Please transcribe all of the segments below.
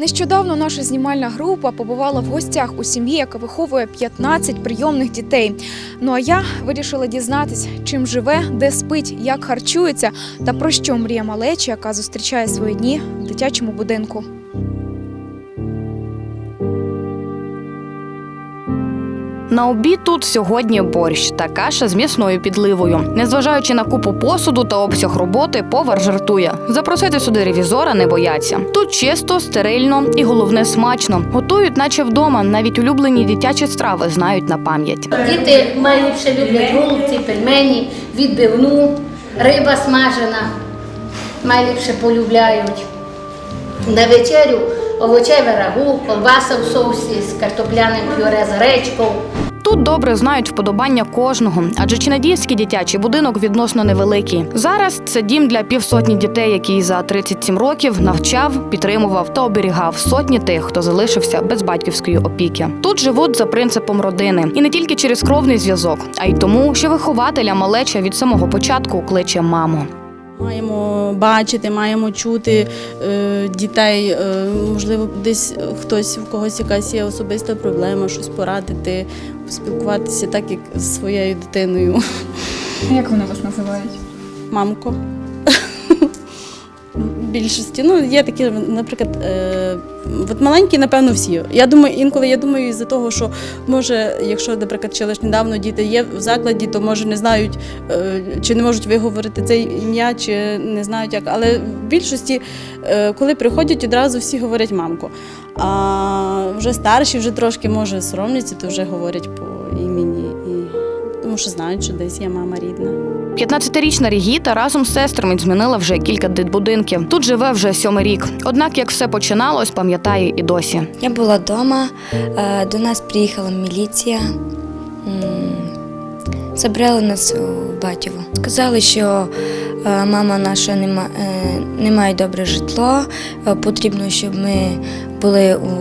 Нещодавно наша знімальна група побувала в гостях у сім'ї, яка виховує 15 прийомних дітей. Ну а я вирішила дізнатись, чим живе, де спить, як харчується та про що мріє малеча, яка зустрічає свої дні в дитячому будинку. На обід тут сьогодні борщ та каша з м'ясною підливою. Незважаючи на купу посуду та обсяг роботи, повар жартує. Запросити сюди ревізора не бояться. Тут чисто, стерильно і головне смачно. Готують, наче вдома. Навіть улюблені дитячі страви знають на пам'ять. Діти найліпше люблять голубці, пельмені, відбивну, риба смажена. Найліпше полюбляють. На вечерю овочеве рагу, колбаса в соусі з картопляним пюре з гречкою. Тут добре знають вподобання кожного, адже Чинадіївський дитячий будинок відносно невеликий. Зараз це дім для півсотні дітей, який за 37 років навчав, підтримував та оберігав сотні тих, хто залишився без батьківської опіки. Тут живуть за принципом родини, і не тільки через кровний зв'язок, а й тому, що вихователя малеча від самого початку кличе мамо. Маємо бачити, маємо чути е, дітей. Е, можливо, десь хтось в когось якась є особиста проблема, щось порадити, поспілкуватися так, як з своєю дитиною. Як вони вас називають? Мамко. Більшості, ну є такі, наприклад, е, от маленькі, напевно, всі. Я думаю, інколи я думаю, із-за того, що може, якщо, наприклад, чи лише недавно діти є в закладі, то може не знають, е, чи не можуть виговорити це ім'я, чи не знають як. Але в більшості, е, коли приходять, одразу всі говорять мамко. А вже старші, вже трошки може соромляться, то вже говорять по імені. Тому що знають, що десь є мама рідна. 15-річна Рігіта разом з сестрами змінила вже кілька дитбудинків. Тут живе вже сьомий рік. Однак, як все починалось, пам'ятає і досі. Я була вдома, е, до нас приїхала міліція, забрали нас у батькову. Сказали, що е, мама наша не, е, не має добре житло, потрібно, щоб ми були у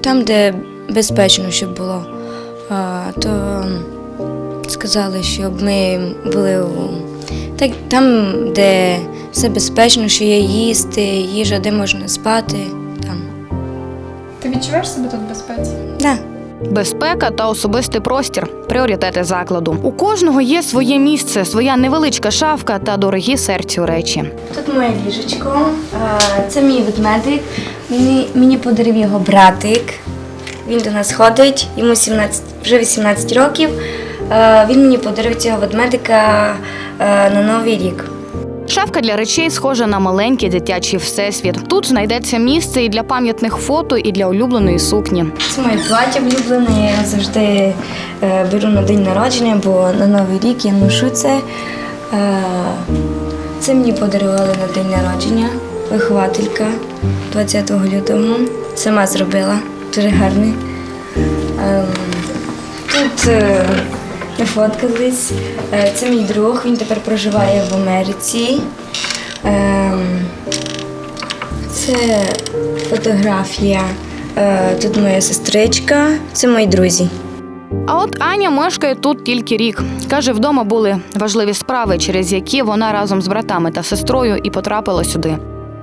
там, де безпечно, щоб було. То сказали, щоб ми були у так, там, де все безпечно, що є їсти, їжа, де можна спати. Там. Ти відчуваєш себе тут в безпеці? Да. Безпека та особистий простір пріоритети закладу. У кожного є своє місце, своя невеличка шафка та дорогі серцю речі. Тут моє ліжечко, це мій ведмедик. Мені, мені подарив його братик. Він до нас ходить, йому 17, вже 18 років. Е, Він мені подарив цього ведмедика е, на Новий рік. Шафка для речей схожа на маленький дитячий всесвіт. Тут знайдеться місце і для пам'ятних фото, і для улюбленої сукні. Це моє плаття улюблене, я його завжди е, беру на день народження, бо на Новий рік я ношу це. Це мені подарували на день народження вихователька 20 лютого. Сама зробила, дуже гарний. Ем, Тут е, ми фоткались. Е, Це мій друг, він тепер проживає в Америці. Ем, Це фотографія. Е, Тут моя сестричка, це мої друзі. А от Аня мешкає тут тільки рік. Каже, вдома були важливі справи, через які вона разом з братами та сестрою і потрапила сюди.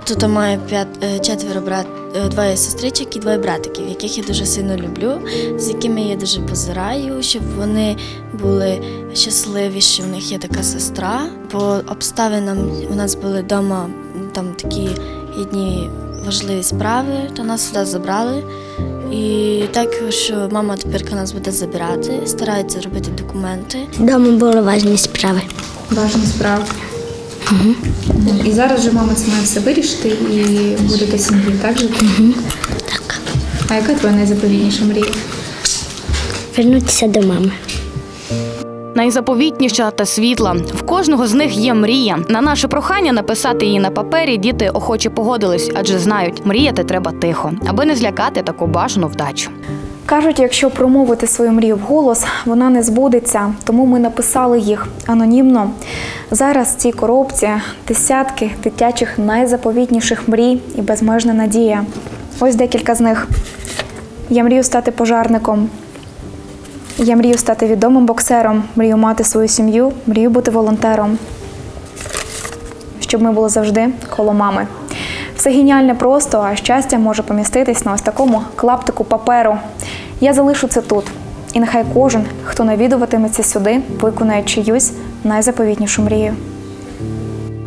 Тут маю п'ят е, четверо брат, е, двоє сестричок і двоє братиків, яких я дуже сильно люблю, з якими я дуже позираю, щоб вони були щасливі, що в них є така сестра. По обставинам у нас були вдома там такі одні важливі справи, то нас сюди забрали. І так, що мама тепер нас буде забирати, старається робити документи. Дома були важні справи. Важні справи. І зараз же мама це має все вирішити і будете сім'ї, так жити? Так. А яка твоя найзаповітніша мрія? Вернутися до мами. Найзаповітніша та світла. В кожного з них є мрія. На наше прохання написати її на папері діти охоче погодились, адже знають, мріяти треба тихо, аби не злякати таку бажану вдачу. Кажуть, якщо промовити свою мрію вголос, вона не збудеться, тому ми написали їх анонімно. Зараз в цій коробці десятки дитячих найзаповітніших мрій і безмежна надія. Ось декілька з них. Я мрію стати пожарником. Я мрію стати відомим боксером, мрію мати свою сім'ю, мрію бути волонтером. Щоб ми були завжди коло мами. Все геніальне просто, а щастя може поміститись на ось такому клаптику паперу. Я залишу це тут. І нехай кожен, хто навідуватиметься сюди, виконає чиюсь найзаповітнішу мрію.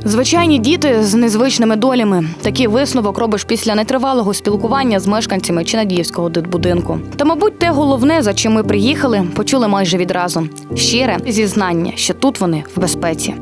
Звичайні діти з незвичними долями. Такий висновок робиш після нетривалого спілкування з мешканцями Чинадіївського дитбудинку. Та, мабуть, те головне, за чим ми приїхали, почули майже відразу: щире зізнання, що тут вони в безпеці.